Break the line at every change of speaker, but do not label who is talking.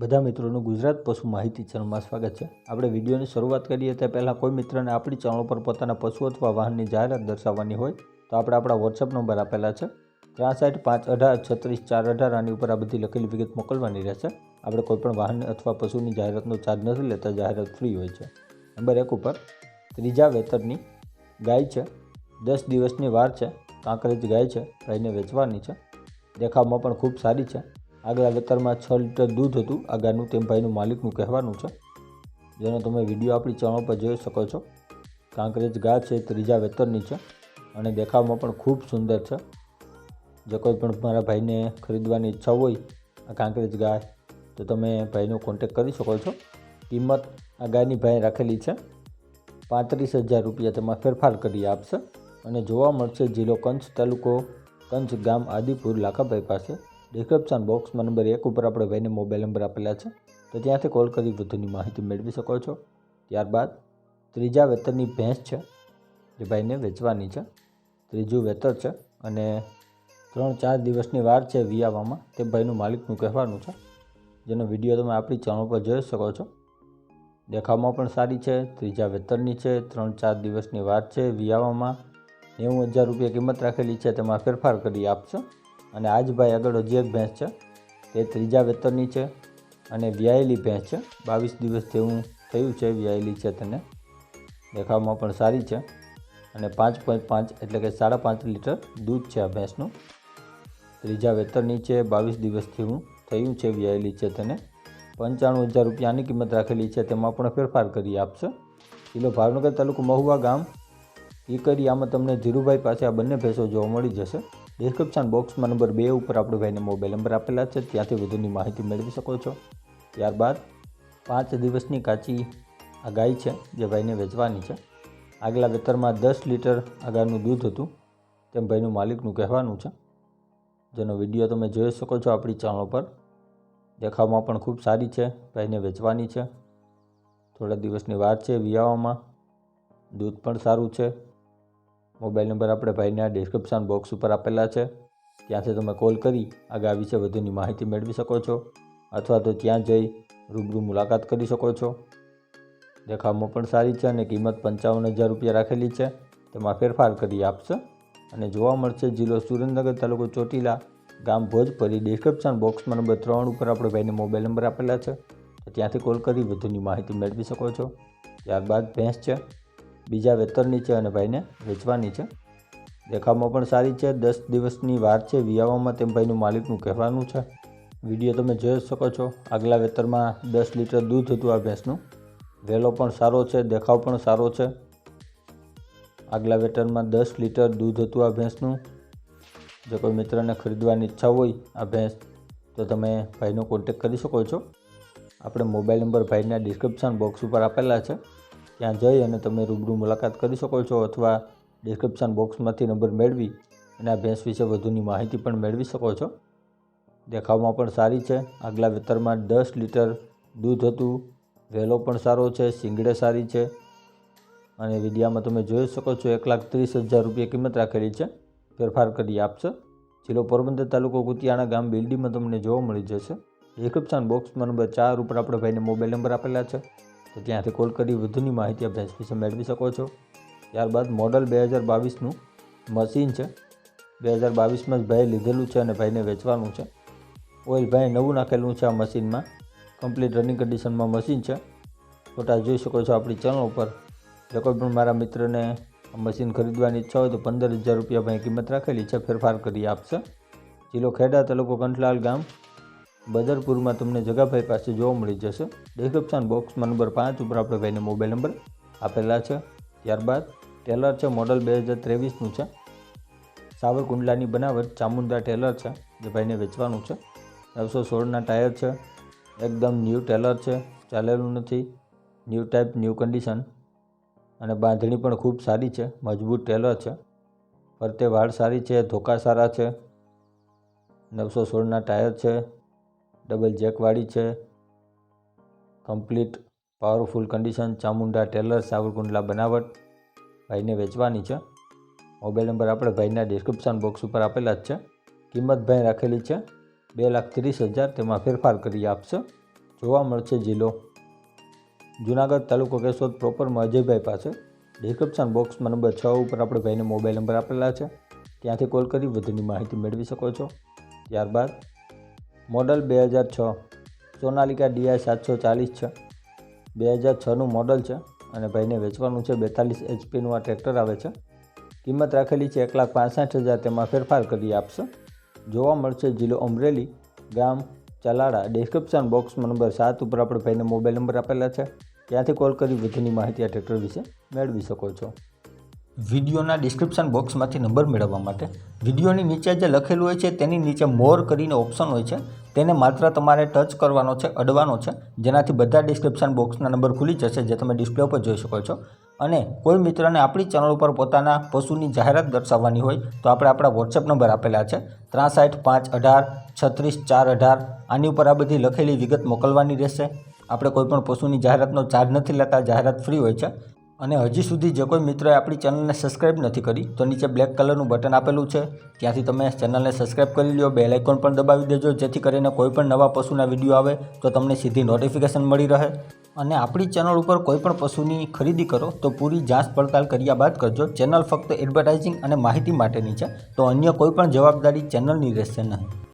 બધા મિત્રોનું ગુજરાત પશુ માહિતી ચેનલમાં સ્વાગત છે. આપણે વિડીયોની શરૂઆત કરીએ તે પહેલાં કોઈ મિત્રને આપણી ચેનલ પર પોતાના પશુ અથવા વાહનની જાહેરાત દર્શાવવાની હોય તો આપણે આપણા વોટ્સઅપ નંબર આપેલા છે. ત્રાસઠ પાંચ અઢાર છત્રીસ ચાર અઢાર આની ઉપર આ બધી લખેલી વિગત મોકલવાની રહેશે. આપણે કોઈપણ વાહન અથવા પશુની જાહેરાતનો ચાર્જ નથી લેતા, જાહેરાત ફ્રી હોય છે. નંબર એક ઉપર, ત્રીજા વેતરની ગાય છે. દસ દિવસની વાર છે. કાંકરેજ ગાય છે. ગાયને વેચવાની છે. દેખાવમાં પણ ખૂબ સારી છે. આગલા વેતરમાં છ લીટર દૂધ હતું. આ તેમ ભાઈનું માલિકનું કહેવાનું છે. જેનો તમે વીડિયો આપણી ચેનલ પર જોઈ શકો છો. કાંકરેજ ગાય છે ત્રીજા વેતરની છે અને દેખાવમાં પણ ખૂબ સુંદર છે. જો કોઈ પણ મારા ભાઈને ખરીદવાની ઈચ્છા હોય આ કાંકરેજ ગાય, તો તમે ભાઈનો કોન્ટેક કરી શકો છો. કિંમત આ ગાયની ભાઈ રાખેલી છે. પાંત્રીસ હજાર રૂપિયા તેમાં ફેરફાર કરી આપશે. અને જોવા મળશે જિલ્લો કંચ તાલુકો, કંચ ગામ આદિપુર, લાખાભાઈ પાસે. ડિસ્ક્રિપ્શન બોક્સમાં નંબર એક ઉપર આપણે ભાઈને મોબાઈલ નંબર આપેલા છે. તો ત્યાંથી કોલ કરી વધુની માહિતી મેળવી શકો છો. ત્યારબાદ ત્રીજા વેતરની ભેંસ છે, જે ભાઈને વેચવાની છે. ત્રીજું વેતર છે અને ત્રણ ચાર દિવસની વાર છે વિયાવામાં તે ભાઈનું માલિકનું કહેવાનું છે. જેનો વીડિયો તમે આપણી ચેનલ પર જોઈ શકો છો. દેખાવમાં પણ સારી છે, ત્રીજા વેતરની છે, ત્રણ ચાર દિવસની વાર છે વિયાવામાં. નેવું હજાર રૂપિયા કિંમત રાખેલી છે, તેમાં ફેરફાર કરી આપશે. અને આજભાઈ આગળ હજી એક ભેંસ છે. તે ત્રીજા વેતરની છે અને વ્યાયેલી ભેંસ છે. બાવીસ દિવસ જેવું થયું છે, વ્યાયેલી છે તેને. દેખાવમાં પણ સારી છે. અને પાંચ પોઈન્ટ પાંચ એટલે કે સાડા પાંચ લીટર દૂધ છે આ ભેંસનું. ત્રીજા વેતરની છે, બાવીસ દિવસથી હું થયું છે, વ્યાયેલી છે તેને. પંચાણું હજાર રૂપિયાની કિંમત રાખેલી છે, તેમાં પણ ફેરફાર કરી આપશે. જિલ્લો ભાવનગર તાલુકો મહુવા ગામ. ઈકરિયામાં તમને ધીરુભાઈ પાસે આ બંને ભેંસો જોવા મળી જશે. ડિસ્ક્રિપ્શન બોક્સમાં નંબર બે ઉપર આપણે ભાઈને મોબાઈલ નંબર આપેલા છે. ત્યાંથી વધુની માહિતી મેળવી શકો છો. ત્યારબાદ પાંચ દિવસની કાચી આ ગાય છે, જે ભાઈને વેચવાની છે. આગલા વેતરમાં દસ લીટર આ દૂધ હતું. તેમ ભાઈનું માલિકનું કહેવાનું છે. જેનો વીડિયો તમે જોઈ શકો છો આપણી ચેનલ પર. દેખાવમાં પણ ખૂબ સારી છે, ભાઈને વેચવાની છે. થોડા દિવસની વાર છે, વિયાવામાં. દૂધ પણ સારું છે. મોબાઈલ નંબર આપણે ભાઈને ડિસ્ક્રિપ્શન બોક્સ ઉપર આપેલા છે. ત્યાંથી તમે કોલ કરી આગા વિશે વધુની માહિતી મેળવી શકો છો, અથવા તો ત્યાં જઈ રૂબરૂ મુલાકાત કરી શકો છો. દેખાવમાં પણ સારી છે અને કિંમત પંચાવન હજાર રૂપિયા રાખેલી છે. તેમાં ફેરફાર કરી આપશે અને જોવા મળશે જિલ્લો સુરેન્દ્રનગર તાલુકો ચોટીલા ગામ ભોજપરી ડિસ્ક્રિપ્શન બોક્સમાં નંબર ત્રણ ઉપર આપણે ભાઈને મોબાઈલ નંબર આપેલા છે. ત્યાંથી કોલ કરી વધુની માહિતી મેળવી શકો છો. ત્યારબાદ ભેંસ છે. બીજા વેતરની છે અને ભાઈને વેચવાની છે. દેખાવમાં પણ સારી છે. દસ દિવસની વાર છે. વિયાવામાં તેમ ભાઈનું માલિકનું કહેવાનું છે. વીડિયો તમે જોઈ શકો છો. આગલા વેતરમાં દસ લીટર દૂધ હતું આ ભેંસનું. વેલો પણ સારો છે. દેખાવ પણ સારો છે. આગલા વેતરમાં દસ લીટર દૂધ હતું આ ભેંસનું. જો કોઈ મિત્રને ખરીદવાની ઈચ્છા હોય આ ભેંસ, તો તમે ભાઈનો કોન્ટેક કરી શકો છો. આપણે મોબાઈલ નંબર ભાઈના ડિસ્ક્રિપ્શન બોક્સ ઉપર આપેલા છે. ત્યાં જઈ અને તમે રૂબરૂ મુલાકાત કરી શકો છો અથવા ડિસ્ક્રિપ્શન બોક્સમાંથી નંબર મેળવી અને આ ભેંસ વિશે વધુની માહિતી પણ મેળવી શકો છો. દેખાવમાં પણ સારી છે. આગલા વેતરમાં દસ લીટર દૂધ હતું. વેલો પણ સારો છે. સિંગડે સારી છે. અને વિડીયામાં તમે જોઈ શકો છો એક લાખ ત્રીસ હજાર રૂપિયા કિંમત રાખેલી છે. ફેરફાર કરી આપશે. જિલ્લો પોરબંદર તાલુકો કુતિયાણા ગામ બિલ્ડીમાં તમને જોવા મળી જશે. ડિસ્ક્રિપ્શન બોક્સમાં નંબર ચાર ઉપર આપણે ભાઈને મોબાઈલ નંબર આપેલા છે. તો ત્યાંથી કોલ કરી, વધુની માહિતી આ ભેંસ વિશે મેળવી શકો છો. ત્યારબાદ મોડલ બે હજાર બાવીસનું મશીન છે. બે હજાર બાવીસમાં જ ભાઈએ લીધેલું છે અને ભાઈને વેચવાનું છે. ઓઇલ ભાઈ નવું નાખેલું છે આ મશીનમાં કમ્પ્લીટ રનિંગ કન્ડિશનમાં મશીન છે. ફોટા જોઈ શકો છો આપણી ચેનલ ઉપર. જો કોઈ પણ મારા મિત્રને મશીન ખરીદવાની ઈચ્છા હોય તો પંદર હજાર રૂપિયા ભાઈ કિંમત રાખેલી છે. ફેરફાર કરી આપશે. જિલ્લો ખેડા તાલુકો કંઠલાલ ગામ. બદરપુરમાં તમને જગાભાઈ પાસે જોવા મળી જશે. ડિસ્ક્રિપ્શન બોક્સમાં નંબર પાંચ ઉપર આપણે ભાઈને મોબાઈલ નંબર આપેલા છે. ત્યારબાદ ટેલર છે મોડલ બે હજાર ત્રેવીસનું છે. સાવરકુંડલાની બનાવટ ચામુંડા ટેલર છે, જે ભાઈને વેચવાનું છે. નવસો સોળના ટાયર છે. એકદમ ન્યૂ ટેલર છે, ચાલેલું નથી. ન્યૂ ટાઈપ ન્યૂ કન્ડિશન અને બાંધણી પણ ખૂબ સારી છે, મજબૂત ટેલર છે. ફરતે વાળ સારી છે, ધોકા સારા છે. નવસો સોળના ટાયર છે. ડબલ જેકવાળી છે. Complete powerful condition Chamunda, trailer, Savarkundla, બનાવટ ભાઈને વેચવાની છે. મોબાઈલ નંબર આપણે ભાઈના ડિસ્ક્રિપ્શન બોક્સ ઉપર આપેલા જ છે. કિંમત ભાઈ રાખેલી છે બે લાખ ત્રીસ હજાર, તેમાં ફેરફાર કરી આપશે. જોવા મળશે જિલ્લો. જુનાગઢ તાલુકો કેશોદ પ્રોપરમાં અજયભાઈ પાસે. ડિસ્ક્રિપ્શન બોક્સમાં નંબર છ ઉપર આપણે ભાઈને મોબાઈલ નંબર આપેલા છે. ત્યાંથી કોલ કરી વધુની માહિતી મેળવી શકો છો. ત્યારબાદ મોડલ બે હજાર છ. સોનાલિકા ડીઆઈ સાતસો ચાલીસ છે. બે હજાર છનું મોડલ છે અને ભાઈને વેચવાનું છે બેતાલીસ એચપીનું આ ટ્રેક્ટર આવે છે. કિંમત રાખેલી છે એક લાખ પાસઠ હજાર, તેમાં ફેરફાર કરી આપશે. જોવા મળશે જિલ્લો અમરેલી, ગામ ચલાડા ડિસ્ક્રિપ્શન બોક્સમાં નંબર સાત ઉપર આપણે ભાઈને મોબાઈલ નંબર આપેલા છે. ત્યાંથી કોલ કરી વધુની માહિતી આ ટ્રેક્ટર વિશે મેળવી શકો છો. વિડીયોના ડિસ્ક્રિપ્શન બોક્સમાંથી નંબર મેળવવા માટે વિડીયોની નીચે જે લખેલું હોય છે તેની નીચે મોર કરીને ઓપ્શન હોય છે. તેને માત્ર તમારે ટચ કરવાનો છે, અડવાનો છે, જેનાથી બધા ડિસ્ક્રિપ્શન બોક્સના નંબર ખુલી જશે જે તમે ડિસ્પ્લે ઉપર જોઈ શકો છો. અને કોઈ મિત્રને આપણી ચેનલ ઉપર પોતાના પશુની જાહેરાત દર્શાવવાની હોય, તો આપણે આપણા વોટ્સએપ નંબર આપેલા છે, ત્રાસઠ, પાંચ, અઢાર, છત્રીસ, ચાર, અઢાર, આની ઉપર આ બધી લખેલી વિગત મોકલવાની રહેશે. આપણે કોઈપણ પશુની જાહેરાતનો ચાર્જ નથી લેતા, જાહેરાત ફ્રી હોય છે. અને હજી સુધી જે કોઈ મિત્રએ આપણી ચેનલને સબસ્ક્રાઇબ નથી કરી, તો નીચે બ્લેક કલરનું બટન આપેલું છે. ત્યાંથી તમે ચેનલને સબસ્ક્રાઇબ કરી લ્યો, બેલ આઇકોન પણ દબાવી દેજો, જેથી કરીને કોઈ પણ નવા પશુના વીડિયો આવે, તો તમને સીધી નોટિફિકેશન મળી રહે. અને આપણી ચેનલ ઉપર કોઈ પણ પશુની ખરીદી કરો, તો પૂરી જાંચ પડતાલ કર્યા બાદ કરજો. ચેનલ ફક્ત એડવર્ટાઇઝિંગ અને માહિતી માટેની છે, તો અન્ય કોઈ પણ જવાબદારી ચેનલની રહેશે નહીં.